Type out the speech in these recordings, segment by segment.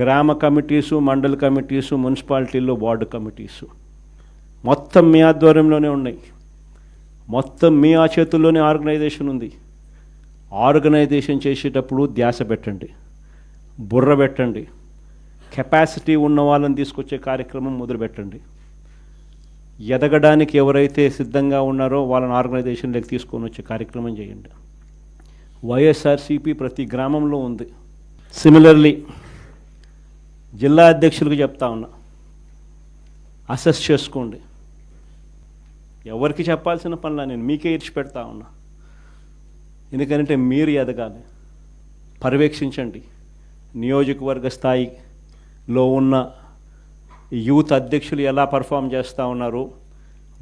గ్రామ కమిటీసు మండల కమిటీసు మున్సిపాలిటీల్లో వార్డు కమిటీసు. మొత్తం మీ ఆధ్వర్యంలోనే ఉన్నాయి. మొత్తం మీ ఆ చేతుల్లోనే ఆర్గనైజేషన్ ఉంది. ఆర్గనైజేషన్ చేసేటప్పుడు ధ్యాస పెట్టండి. బుర్ర పెట్టండి. కెపాసిటీ ఉన్న వాళ్ళని తీసుకొచ్చే కార్యక్రమం మొదలు పెట్టండి. ఎదగడానికి ఎవరైతే సిద్ధంగా ఉన్నారో వాళ్ళని ఆర్గనైజేషన్లోకి తీసుకొని వచ్చే కార్యక్రమం చేయండి. వైఎస్ఆర్సీపీ ప్రతి గ్రామంలో ఉంది. సిమిలర్లీ జిల్లా అధ్యక్షులకు చెప్తా ఉన్నా. అసెస్ చేసుకోండి. ఎవరికి చెప్పాల్సిన పనులా నేను మీకే ఇచ్చి పెడతా ఉన్నా. ఎందుకంటే మీరు ఎదగాలి. పర్యవేక్షించండి. నియోజకవర్గ స్థాయిలో ఉన్న యూత్ అధ్యక్షులు ఎలా పర్ఫామ్ చేస్తూ ఉన్నారు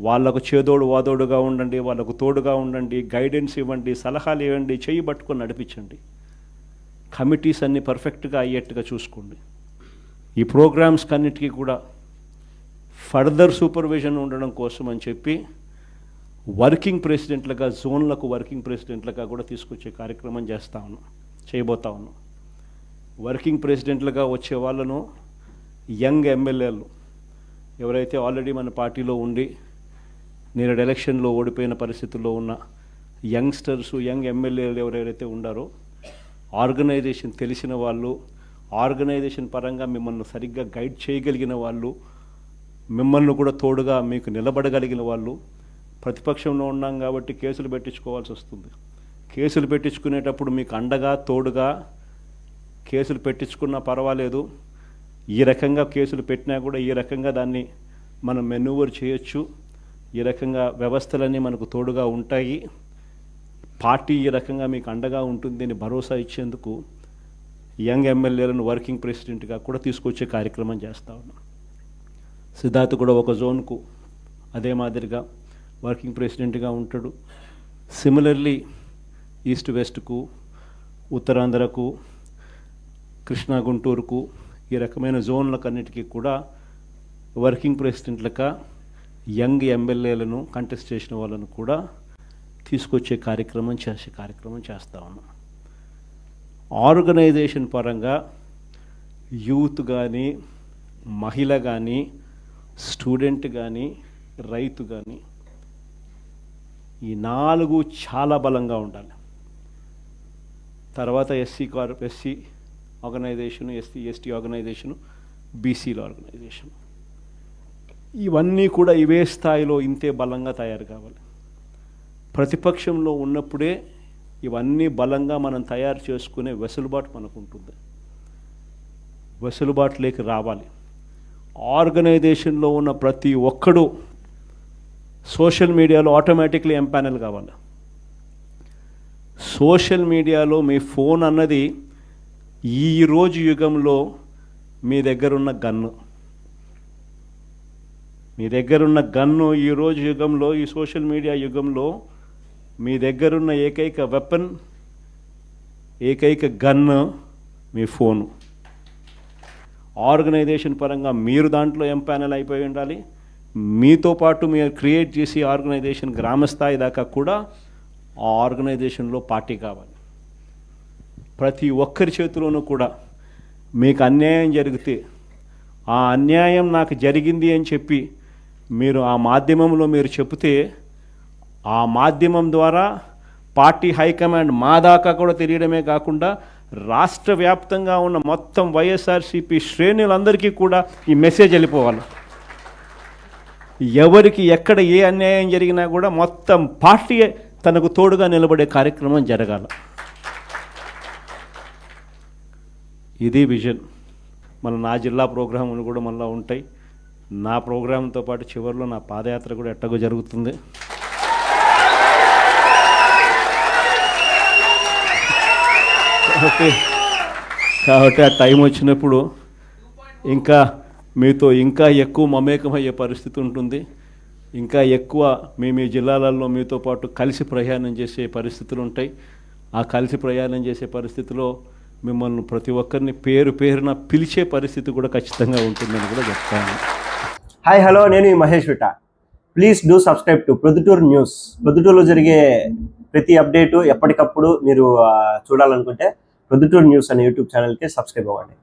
వాళ్ళకు చేదోడు వాదోడుగా ఉండండి వాళ్ళకు తోడుగా ఉండండి గైడెన్స్ ఇవ్వండి సలహాలు ఇవ్వండి చేయి పట్టుకొని నడిపించండి. కమిటీస్ అన్నీ పర్ఫెక్ట్గా అయ్యేట్టుగా చూసుకోండి. ఈ ప్రోగ్రామ్స్ కన్నిటికీ కూడా ఫర్దర్ సూపర్విజన్ ఉండడం కోసం అని చెప్పి వర్కింగ్ ప్రెసిడెంట్లుగా జోన్లకు వర్కింగ్ ప్రెసిడెంట్లుగా కూడా తీసుకొచ్చే కార్యక్రమం చేస్తా ఉన్నాం చేయబోతా ఉన్నాం. వర్కింగ్ ప్రెసిడెంట్లుగా వచ్చే వాళ్ళను యంగ్ ఎమ్మెల్యేలు ఎవరైతే ఆల్రెడీ మన పార్టీలో ఉండి నేను ఎలక్షన్లో ఓడిపోయిన పరిస్థితుల్లో ఉన్న యంగ్స్టర్స్ యంగ్ ఎమ్మెల్యేలు ఎవరెవరైతే ఉండారో ఆర్గనైజేషన్ తెలిసిన వాళ్ళు ఆర్గనైజేషన్ పరంగా మిమ్మల్ని సరిగ్గా గైడ్ చేయగలిగిన వాళ్ళు మిమ్మల్ని కూడా తోడుగా మీకు నిలబడగలిగిన వాళ్ళు ప్రతిపక్షంలో ఉన్నాం కాబట్టి కేసులు పెట్టించుకోవాల్సి వస్తుంది. కేసులు పెట్టించుకునేటప్పుడు మీకు అండగా తోడుగా కేసులు పెట్టించుకున్నా పర్వాలేదు. ఈ రకంగా కేసులు పెట్టినా కూడా ఈ రకంగా దాన్ని మనం మెనూవర్ చేయొచ్చు. ఈ రకంగా వ్యవస్థలన్నీ మనకు తోడుగా ఉంటాయి. పార్టీ ఈ రకంగా మీకు అండగా ఉంటుంది అని భరోసా ఇచ్చేందుకు యంగ్ ఎమ్మెల్యేలను వర్కింగ్ ప్రెసిడెంట్గా కూడా తీసుకొచ్చే కార్యక్రమం చేస్తూ ఉన్నాం. సిద్ధార్థ్ కూడా ఒక జోన్కు అదే మాదిరిగా వర్కింగ్ ప్రెసిడెంట్గా ఉంటాడు. సిమిలర్లీ ఈస్ట్ వెస్ట్కు ఉత్తరాంధ్రకు కృష్ణా గుంటూరుకు ఈ రకమైన జోన్లకన్నిటికీ కూడా వర్కింగ్ ప్రెసిడెంట్లక యంగ్ ఎమ్మెల్యేలను కంటెస్ట్ చేసిన వాళ్ళను కూడా తీసుకొచ్చే కార్యక్రమం చేసే కార్యక్రమం చేస్తూ ఉన్నాం. ఆర్గనైజేషన్ పరంగా యూత్ కానీ మహిళ కానీ స్టూడెంట్ కానీ రైతు కానీ ఈ నాలుగు చాలా బలంగా ఉండాలి. తర్వాత SC car SC organization SC ST organization బీసీల ఆర్గనైజేషన్. ఇవన్నీ కూడా ఇవే స్థాయిలో ఇంతే బలంగా తయారు కావాలి. ప్రతిపక్షంలో ఉన్నప్పుడే ఇవన్నీ బలంగా మనం తయారు చేసుకునే వెసులుబాటు మనకు ఉంటుంది వెసులుబాటులోకి రావాలి. ఆర్గనైజేషన్లో ఉన్న ప్రతి ఒక్కడు సోషల్ మీడియాలో ఆటోమేటిక్లీ ఎంపానల్ కావాలి. సోషల్ మీడియాలో మీ ఫోన్ అన్నది ఈ రోజు యుగంలో మీ దగ్గరున్న గన్ను. మీ దగ్గరున్న గన్ను ఈ రోజు యుగంలో ఈ సోషల్ మీడియా యుగంలో మీ దగ్గరున్న ఏకైక వెపన్ ఏకైక గన్ను మీ ఫోను ఆర్గనైజేషన్ పరంగా మీరు దాంట్లో ఎంపానల్ అయిపోయి ఉండాలి. మీతో పాటు మీరు క్రియేట్ చేసి ఆర్గనైజేషన్ గ్రామస్థాయి దాకా కూడా ఆ ఆర్గనైజేషన్లో పార్టీ కావాలి. ప్రతి ఒక్కరి చేతిలోనూ కూడా మీకు అన్యాయం జరిగితే ఆ అన్యాయం నాకు జరిగింది అని చెప్పి మీరు ఆ మాధ్యమంలో మీరు చెబితే ఆ మాధ్యమం ద్వారా పార్టీ హైకమాండ్ మా దాకా కూడా తెలియడమే కాకుండా రాష్ట్ర వ్యాప్తంగా ఉన్న మొత్తం వైఎస్ఆర్సీపీ శ్రేణులందరికీ కూడా ఈ మెసేజ్ వెళ్ళిపోవాలి. ఎవరికి ఎక్కడ ఏ అన్యాయం జరిగినా కూడా మొత్తం పార్టీ తనకు తోడుగా నిలబడే కార్యక్రమం జరగాల. ఇది విజన్. మన నా జిల్లా ప్రోగ్రాములు కూడా మళ్ళీ ఉంటాయి. నా ప్రోగ్రాంతో పాటు చివరిలో నా పాదయాత్ర కూడా ఎట్టగో జరుగుతుంది. కాబట్టి కాబట్టి ఆ టైం వచ్చినప్పుడు ఇంకా మీతో ఇంకా ఎక్కువ మమేకమయ్యే పరిస్థితి ఉంటుంది. ఇంకా ఎక్కువ మీ మీ జిల్లాలలో మీతో పాటు కలిసి ప్రయాణం చేసే పరిస్థితులు ఉంటాయి. ఆ కలిసి ప్రయాణం చేసే పరిస్థితిలో మిమ్మల్ని ప్రతి ఒక్కరిని పేరు పేరున పిలిచే పరిస్థితి కూడా ఖచ్చితంగా ఉంటుందని కూడా చెప్తాను. హాయ్ హలో నేను ఈ Mahesh విట please do subscribe to Proddatur news ప్రొద్దుటూరులో జరిగే ప్రతి అప్డేటు ఎప్పటికప్పుడు మీరు చూడాలనుకుంటే ప్రొద్దుటూరు న్యూస్ అనే యూట్యూబ్ ఛానల్కి సబ్స్క్రైబ్ అవ్వండి